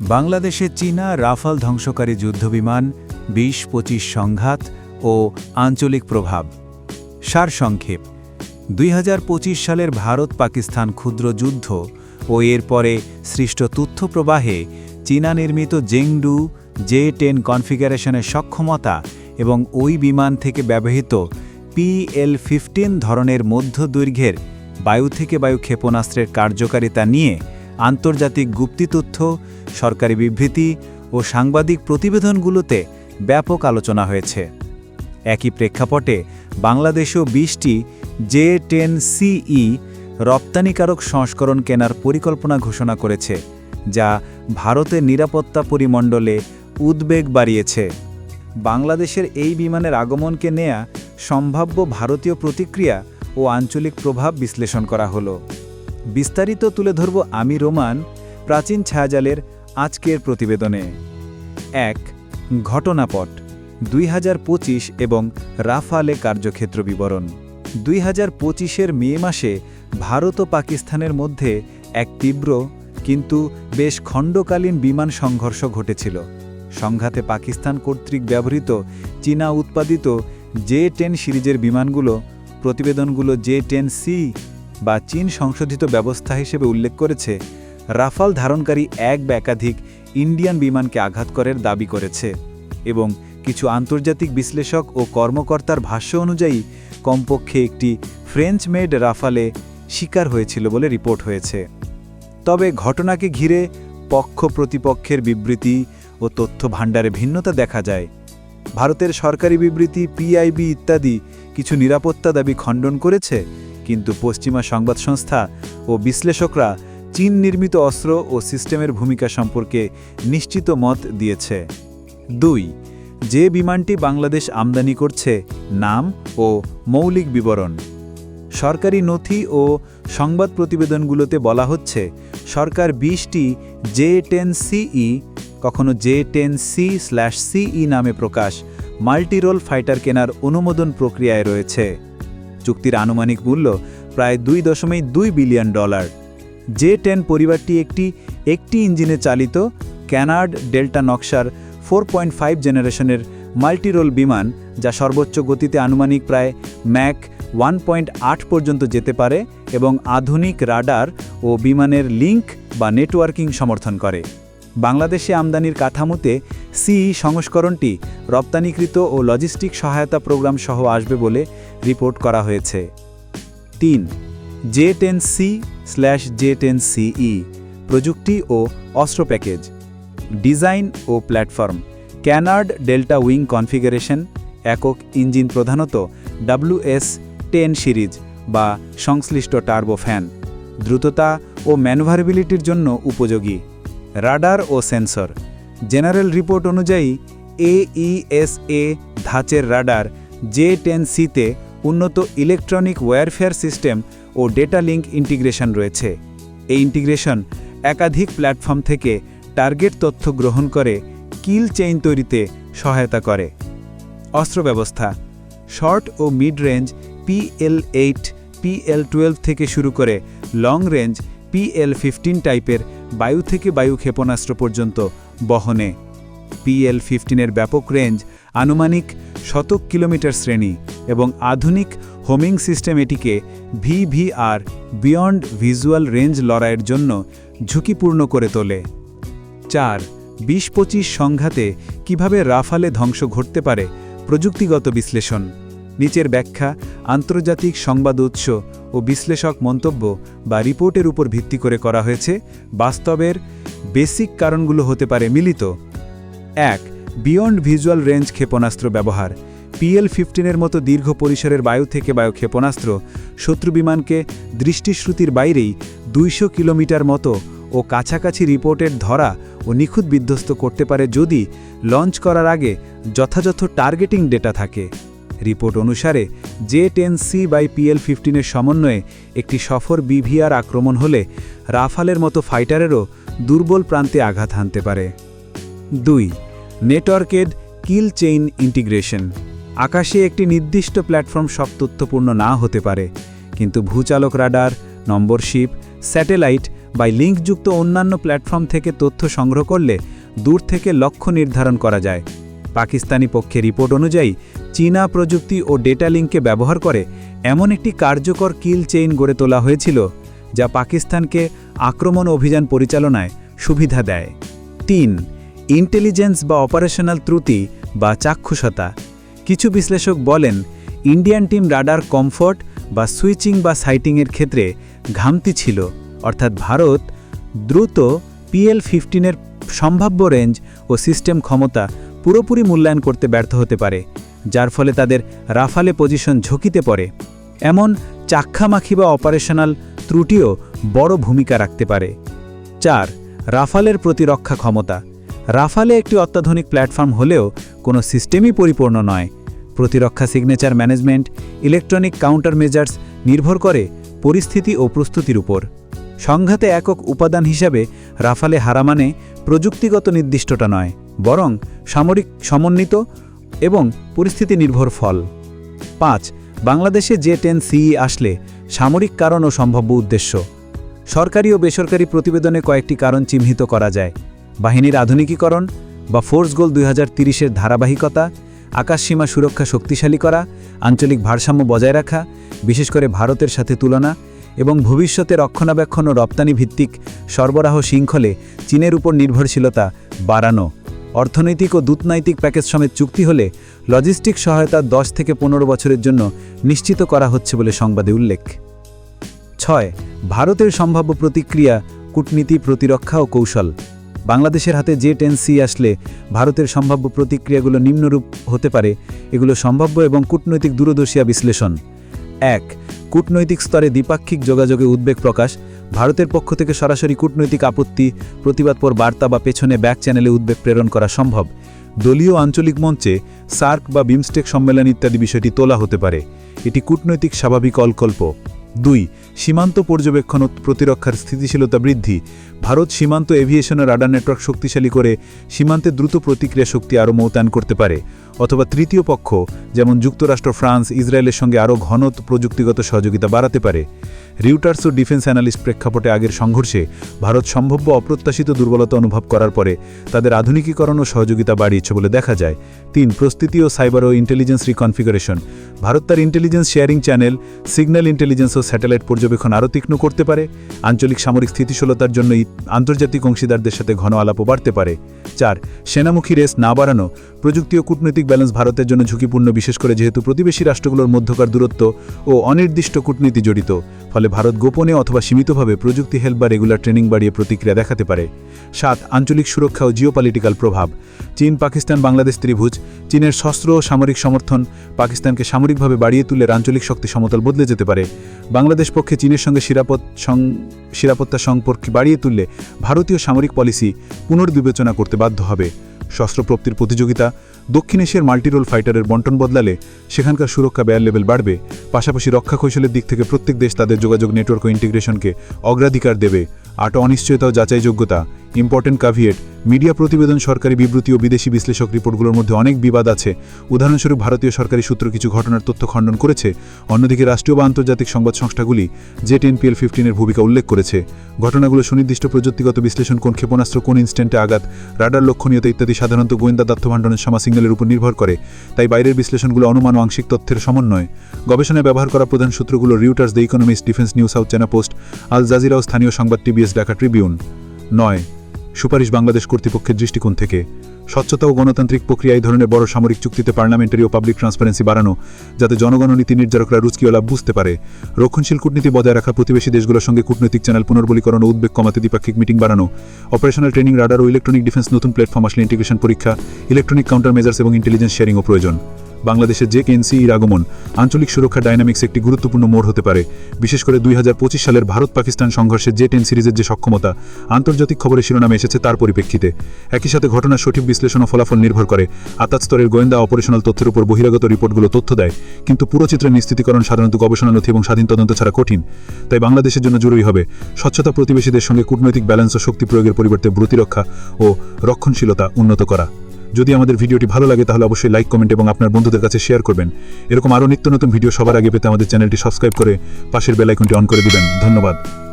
বাংলাদেশে চীনা রাফাল ধ্বংসকারী যুদ্ধবিমান বিশ পঁচিশ সংঘাত ও আঞ্চলিক প্রভাব। সারসংক্ষেপ, দুই হাজার পঁচিশ সালের ভারত পাকিস্তান ক্ষুদ্র যুদ্ধ ও এরপরে সৃষ্ট তথ্যপ্রবাহে চীনা নির্মিত জেংডু, জে টেন কনফিগারেশনের সক্ষমতা এবং ওই বিমান থেকে ব্যবহৃত পিএল ফিফটিন ধরনের মধ্য দৈর্ঘ্যের বায়ু থেকে বায়ু ক্ষেপণাস্ত্রের কার্যকারিতা নিয়ে আন্তর্জাতিক গুপ্তি তথ্য, সরকারি বিবৃতি ও সাংবাদিক প্রতিবেদনগুলোতে ব্যাপক আলোচনা হয়েছে। একই প্রেক্ষাপটে বাংলাদেশও বিশটি জে টেন সিই রপ্তানিকারক সংস্করণ কেনার পরিকল্পনা ঘোষণা করেছে, যা ভারতের নিরাপত্তা পরিমণ্ডলে উদ্বেগ বাড়িয়েছে। বাংলাদেশের এই বিমানের আগমনকে নেয়া সম্ভাব্য ভারতীয় প্রতিক্রিয়া ও আঞ্চলিক প্রভাব বিশ্লেষণ করা হলো। বিস্তারিত তুলে ধরব আমি রোমান, প্রাচীন ছায়াজালের আজকের প্রতিবেদনে। এক, ঘটনাপট, দুই হাজার পঁচিশ এবং রাফালে কার্যক্ষেত্র বিবরণ। দুই হাজার পঁচিশের মে মাসে ভারত ও পাকিস্তানের মধ্যে এক তীব্র, কিন্তু বেশ খণ্ডকালীন বিমান সংঘর্ষ ঘটেছিল। সংঘাতে পাকিস্তান কর্তৃক ব্যবহৃত চীনা উৎপাদিত জে টেন সিরিজের বিমানগুলো, প্রতিবেদনগুলো জে টেন সি বা চীন সংশোধিত ব্যবস্থা হিসেবে উল্লেখ করেছে, রাফাল ধারণকারী এক বা একাধিক ইন্ডিয়ান বিমানকে আঘাত করার দাবি করেছে এবং কিছু আন্তর্জাতিক বিশ্লেষক ও কর্মকর্তার ভাষ্য অনুযায়ী, কমপক্ষে একটি ফ্রেঞ্চ মেড রাফালে শিকার হয়েছিল বলে রিপোর্ট হয়েছে। তবে ঘটনাকে ঘিরে পক্ষ প্রতিপক্ষের বিবৃতি ও তথ্য ভাণ্ডারে ভিন্নতা দেখা যায়। ভারতের সরকারি বিবৃতি, পিআইবি ইত্যাদি কিছু নিরাপত্তা দাবি খণ্ডন করেছে কিন্তু পশ্চিমা সংবাদ সংস্থা ও বিশ্লেষকরা চীন নির্মিত অস্ত্র ও সিস্টেমের ভূমিকা সম্পর্কে নিশ্চিত মত দিয়েছে। দুই, যে বিমানটি বাংলাদেশ আমদানি করছে নাম ও মৌলিক বিবরণ। সরকারি নথি ও সংবাদ প্রতিবেদনগুলোতে বলা হচ্ছে, সরকার বিশটি জে টেন সিই কখনো জে টেন সি স্ল্যাশ সিই নামে প্রকাশ, মাল্টিরোল ফাইটার কেনার অনুমোদন প্রক্রিয়ায় রয়েছে। চুক্তির আনুমানিক মূল্য প্রায় দুই দশমিক দুই বিলিয়ন ডলার। জে টেন পরিবারটি একটি একটি ইঞ্জিনে চালিত ক্যানার্ড ডেল্টা নকশার ফোর পয়েন্ট ফাইভ জেনারেশনের মাল্টিরোল বিমান, যা সর্বোচ্চ গতিতে আনুমানিক প্রায় ম্যাক ওয়ান পয়েন্ট আট পর্যন্ত যেতে পারে এবং আধুনিক রাডার ও বিমানের লিঙ্ক বা নেটওয়ার্কিং সমর্থন করে। বাংলাদেশে আমদানির কাঠামোতে সিই সংস্করণটি রপ্তানিকৃত ও লজিস্টিক সহায়তা প্রোগ্রাম সহ আসবে বলে রিপোর্ট করা হয়েছে। তিন, J ten C slash J ten CE প্রযুক্তি ও অস্ত্র প্যাকেজ, ডিজাইন ও platform, canard delta wing configuration, একক ইঞ্জিন প্রধানত ডাব্লুএস টেন সিরিজ বা সংশ্লিষ্ট টার্বো ফ্যান দ্রুততা ও ম্যানুভারেবিলিটির জন্য উপযোগী। রাডার ও সেন্সর। জেনারেল রিপোর্ট অনুযায়ী এইএসএ ধাঁচের রাডার জে টেন সিতে উন্নত ইলেকট্রনিক ওয়্যারফেয়ার সিস্টেম ও ডেটা লিঙ্ক ইন্টিগ্রেশন রয়েছে। এই ইন্টিগ্রেশন একাধিক প্ল্যাটফর্ম থেকে টার্গেট তথ্য গ্রহণ করে কিল চেইন তৈরিতে সহায়তা করে। অস্ত্র ব্যবস্থা শর্ট ও mid range PL eight PL twelve থেকে শুরু করে লং রেঞ্জ পিএল ফিফটিন টাইপের বায়ু থেকে বায়ু ক্ষেপণাস্ত্র পর্যন্ত বহনে পিএল ফিফটিনের ব্যাপক রেঞ্জ আনুমানিক শতক কিলোমিটার শ্রেণি এবং আধুনিক হোমিং সিস্টেম এটিকে ভিভিআর বিয়ন্ড ভিজুয়াল রেঞ্জ লড়াইয়ের জন্য ঝুঁকিপূর্ণ করে তোলে। চার, বিশ পঁচিশ সংঘাতে কীভাবে রাফালে ধ্বংস ঘটতে পারে প্রযুক্তিগত বিশ্লেষণ। নিচের ব্যাখ্যা, আন্তর্জাতিক সংবাদ উৎস ও বিশ্লেষক মন্তব্য বা রিপোর্টের উপর ভিত্তি করে করা হয়েছে। বাস্তবের বেসিক কারণগুলো হতে পারে মিলিত। এক, বিয়ন্ড ভিজুয়াল রেঞ্জ ক্ষেপণাস্ত্র ব্যবহার। পিএল ফিফটিনের মতো দীর্ঘ পরিসরের বায়ু থেকে বায়ু ক্ষেপণাস্ত্র শত্রু বিমানকে দৃষ্টিশ্রুতির বাইরেই দুইশো কিলোমিটার মতো ও কাছাকাছি রিপোর্টের ধরা ও নিখুঁত বিধ্বস্ত করতে পারে যদি লঞ্চ করার আগে যথাযথ টার্গেটিং ডেটা থাকে। রিপোর্ট অনুসারে, J ten C by PL ফিফটিনের সমন্বয়ে একটি সফর বিভিআর আক্রমণ হলে রাফালের মতো ফাইটারেরও দুর্বল প্রান্তে আঘাত হানতে পারে। দুই নেটওয়ার্কেড কিল চেইন ইন্টিগ্রেশন। আকাশে একটি নির্দিষ্ট প্ল্যাটফর্ম সব তথ্যপূর্ণ না হতে পারে, কিন্তু ভূচালক রাডার নম্বরশিপ স্যাটেলাইট বা লিঙ্কযুক্ত অন্যান্য প্ল্যাটফর্ম থেকে তথ্য সংগ্রহ করলে দূর থেকে লক্ষ্য নির্ধারণ করা যায়। পাকিস্তানি পক্ষে রিপোর্ট অনুযায়ী, চীনা প্রযুক্তি ও ডেটা লিঙ্ককে ব্যবহার করে এমন একটি কার্যকর কিল চেইন গড়ে তোলা হয়েছিল, যা পাকিস্তানকে আক্রমণ অভিযান পরিচালনায় সুবিধা দেয়। তিন, ইন্টেলিজেন্স বা অপারেশনাল ত্রুটি বা চাক্ষুষতা। কিছু বিশ্লেষক বলেন, ইন্ডিয়ান টিম রাডার কমফোর্ট বা সুইচিং বা সাইটিংয়ের ক্ষেত্রে ঘামতি ছিল, অর্থাৎ ভারত দ্রুত পিএল ফিফটিনের সম্ভাব্য রেঞ্জ ও সিস্টেম ক্ষমতা পুরোপুরি মূল্যায়ন করতে ব্যর্থ হতে পারে, যার ফলে তাদের রাফালে পজিশন ঝুঁকিতে পড়ে। এমন চাক্ষামাখি বা অপারেশনাল ত্রুটিও বড় ভূমিকা রাখতে পারে। চার, রাফালের প্রতিরক্ষা ক্ষমতা। রাফালে একটি অত্যাধুনিক প্ল্যাটফর্ম হলেও কোনো সিস্টেমই পরিপূর্ণ নয়। প্রতিরক্ষা signature management, electronic counter measures নির্ভর করে পরিস্থিতি ও প্রস্তুতির উপর। সংঘাতে একক উপাদান হিসাবে রাফালে হারা মানে প্রযুক্তিগত নির্দিষ্টটা নয়। বরং সামরিক সমন্বিত এবং পরিস্থিতি নির্ভর ফল। পাঁচ, বাংলাদেশে জে টেন সিই আসলে সামরিক কারণ ও সম্ভাব্য উদ্দেশ্য। সরকারি ও বেসরকারি প্রতিবেদনে কয়েকটি কারণ চিহ্নিত করা যায়। বাহিনীর আধুনিকীকরণ বা ফোর্স গোল দুই হাজার ধারাবাহিকতা, আকাশসীমা সুরক্ষা শক্তিশালী করা, আঞ্চলিক ভারসাম্য বজায় রাখা, বিশেষ করে ভারতের সাথে তুলনা এবং ভবিষ্যতে রক্ষণাবেক্ষণ ও রপ্তানি ভিত্তিক সরবরাহ শৃঙ্খলে চীনের উপর নির্ভরশীলতা বাড়ানো। অর্থনৈতিক ও দূতনৈতিক প্যাকেজ সমেত চুক্তি হলে লজিস্টিক সহায়তা দশ থেকে পনেরো বছরের জন্য নিশ্চিত করা হচ্ছে বলে সংবাদে উল্লেখ। ছয়, ভারতের সম্ভাব্য প্রতিক্রিয়া, কূটনীতি প্রতিরক্ষা ও কৌশল। বাংলাদেশের হাতে যে টেন সি আসলে ভারতের সম্ভাব্য প্রতিক্রিয়াগুলো নিম্নরূপ হতে পারে, এগুলো সম্ভাব্য এবং কূটনৈতিক দূরদর্শিয়া বিশ্লেষণ। এক, কূটনৈতিক স্তরে দ্বিপাক্ষিক যোগাযোগে উদ্বেগ প্রকাশ ভারতের পক্ষ থেকে সরাসরি কূটনৈতিক আপত্তি প্রতিবাদপর বার্তা বা পেছনে ব্যাক চ্যানেলে উদ্বেগ প্রেরণ করা সম্ভব। দলীয় আঞ্চলিক মঞ্চে সার্ক বা বিমস্টেক সম্মেলন ইত্যাদি বিষয়টি তোলা হতে পারে। এটি কূটনৈতিক স্বাভাবিক অলকল্প। দুই, সীমান্ত পর্যবেক্ষণ ও প্রতিরক্ষার স্থিতিশীলতা বৃদ্ধি। ভারত সীমান্ত এভিয়েশনের রাডার নেটওয়ার্ক শক্তিশালী করে সীমান্তে দ্রুত প্রতিক্রিয়া শক্তি আরও মোতায়েন করতে পারে, অথবা তৃতীয় পক্ষ, যেমন যুক্তরাষ্ট্র, ফ্রান্স, ইসরায়েলের সঙ্গে আরও ঘন প্রযুক্তিগত সহযোগিতা বাড়াতে পারে। রিউটার্স ও ডিফেন্স অ্যানালিস্ট প্রেক্ষাপটে আগের সংঘর্ষে ভারত সম্ভাব্য অপ্রত্যাশিত দুর্বলতা অনুভব করার পরে তাদের আধুনিকীকরণ ও সহযোগিতা বাড়িয়েছে বলে দেখা যায়। তিন, প্রস্তুতি ও সাইবার ও ইন্টেলিজেন্স রিকনফিগারেশন ভারত তার intelligence sharing channel signal intelligence ও স্যাটেলাইট পর্যবেক্ষণ আরও তীক্ষ্ণ করতে পারে। আঞ্চলিক সামরিক স্থিতিশীলতার জন্য আন্তর্জাতিক অংশীদারদের সাথে ঘন আলাপও বাড়তে পারে। চার সেনামুখী রেস না বাড়ানো প্রযুক্তি ও কূটনৈতিক ব্যালেন্স ভারতের জন্য ঝুঁকিপূর্ণ, বিশেষ করে যেহেতু প্রতিবেশী রাষ্ট্রগুলোর মধ্যকার দূরত্ব ও অনির্দিষ্ট কূটনীতি জড়িত, ফলে ভারত গোপনে অথবা সীমিতভাবে প্রযুক্তি হেল্প বা রেগুলার ট্রেনিং বাড়িয়ে প্রতিক্রিয়া দেখাতে পারে। সাত, আঞ্চলিক সুরক্ষা ও জিওপলিটিক্যাল প্রভাব। চীন, পাকিস্তান, বাংলাদেশ ত্রিভুজ, চীনের শস্ত্র ও সামরিক সমর্থন পাকিস্তানকে সামরিকভাবে বাড়িয়ে তুলে আঞ্চলিক শক্তি সমতল বদলে যেতে পারে। বাংলাদেশ পক্ষে চীনের সঙ্গে নিরাপদ সং- নিরাপত্তা সম্পর্ক বাড়িয়ে তুললে ভারতীয় সামরিক পলিসি পুনর্বিবেচনা করতে বাধ্য হবে। শস্ত্রপ্রাপ্তির প্রতিযোগিতা দক্ষিণ এশিয়ার মাল্টিরোল ফাইটারের বন্টন বদলালে সেখানকার সুরক্ষা ব্যয়ের লেভেল বাড়বে, পাশাপাশি রক্ষা কৌশলের দিক থেকে প্রত্যেক দেশ তাদের যোগাযোগ নেটওয়ার্ক ও ইন্টিগ্রেশনকে অগ্রাধিকার দেবে। আট অনিশ্চয়তা ও যাচাইযোগ্যতা ইম্পর্টেন্ট কাভিয়েট, মিডিয়া প্রতিবেদন, সরকারি বিবৃতি ও বিদেশি বিশ্লেষক রিপোর্টগুলোর মধ্যে অনেক বিবাদ আছে। উদাহরণস্বরূপ ভারতীয় সরকারি সূত্র কিছু ঘটনার তথ্য খণ্ডন করেছে, অন্যদিকে রাষ্ট্রীয় বা আন্তর্জাতিক সংবাদ সংস্থাগুলি জেট এনপিএল ফিফটিনের ভূমিকা উল্লেখ করেছে। ঘটনাগুলো সুনির্দিষ্ট প্রযুক্তিগত বিশ্লেষণ কোন ক্ষেপণাস্ত্র কোন ইনস্ট্যান্টে আঘাত, রাডার লক্ষণীয়তা ইত্যাদি সাধারণত গোয়েন্দা তথ্য ভাণ্ডনের সমা সিগন্যালের উপর নির্ভর করে, তাই বাইরের বিশ্লেষণগুলো অনুমান আংশিক তথ্যের সমন্বয়। গবেষণায় ব্যবহার করা প্রধান সূত্রগুলো Reuters the Economist Defence New South China Post Al জাজিরাও স্থানীয় সংবাদ টিবিএস ঢাকা ট্রিবিউন নয়, সুপারিশ বাংলাদেশ কর্তৃপক্ষের দৃষ্টিকোণ থেকে। স্বচ্ছতা ও গণতান্ত্রিক প্রক্রিয়া এই ধরনের বড় সামরিক চুক্তিতে পার্লামেন্টারি ও পাবলিক ট্রান্সপারেন্সি বাড়ানো, যাতে জনগণ নীতি নির্ধারকরা রুচকিওলা বুঝতে পারে। রক্ষণশীল কূটনীতি বজায় রাখা প্রতিবেশী দেশগুলোর সঙ্গে কূটনৈতিক চ্যানেল পুনর্বলীকরণ ও উদ্বেগ কমাতে দ্বিপাক্ষিক মিটিং বাড়ানো, অপারেশনাল ট্রেনিং রাডার ও ইলেকট্রনিক ডিফেন্স নতুন প্ল্যাটফর্ম আসলে ইন্টিগ্রেশন পরীক্ষা, ইলেকট্রনিক কাউন্টার মেজার্স এবং ইন্টেলিজেন্স শেয়ারিংও প্রয়োজন। বাংলাদেশের যে কেএনসির আগমন আঞ্চলিক সুরক্ষা ডাইনামিক্স একটি গুরুত্বপূর্ণ মোড় হতে পারে। বিশেষ করে দুই হাজার পঁচিশ সালের ভারত পাকিস্তান সংঘর্ষের জে টেন সিরিজের যে সক্ষমতা, আন্তর্জাতিক খবরের শিরোনামে এসেছে তার পরিপ্রেক্ষিতে। একই সাথে ঘটনার সঠিক বিশ্লেষণ ও ফলাফল নির্ভর করে। আতাত স্তরের গোয়েন্দা অপারেশনাল তথ্যের উপর বহিরাগত রিপোর্টগুলো তথ্য দেয়, কিন্তু পুরো চিত্রের নিশ্চিতীকরণ সাধারণত গবেষণা নথি এবং স্বাধীন তদন্ত ছাড়া কঠিন। তাই বাংলাদেশের জন্য জরুরি হবে স্বচ্ছতা প্রতিবেশীদের সঙ্গে কূটনৈতিক ব্যালেন্স ও শক্তি প্রয়োগের পরিবর্তে প্রতিরক্ষা ও রক্ষণশীলতা উন্নত করা। যদি আমাদের ভিডিওটি ভালো লাগে, তাহলে অবশ্যই লাইক কমেন্ট এবং আপনার বন্ধুদের কাছে শেয়ার করবেন। এরকম আরও নিত্য নতুন ভিডিও সবার আগে পেতে আমাদের চ্যানেলটি সাবস্ক্রাইব করে পাশের বেলাইকনটি অন করে দিবেন। ধন্যবাদ।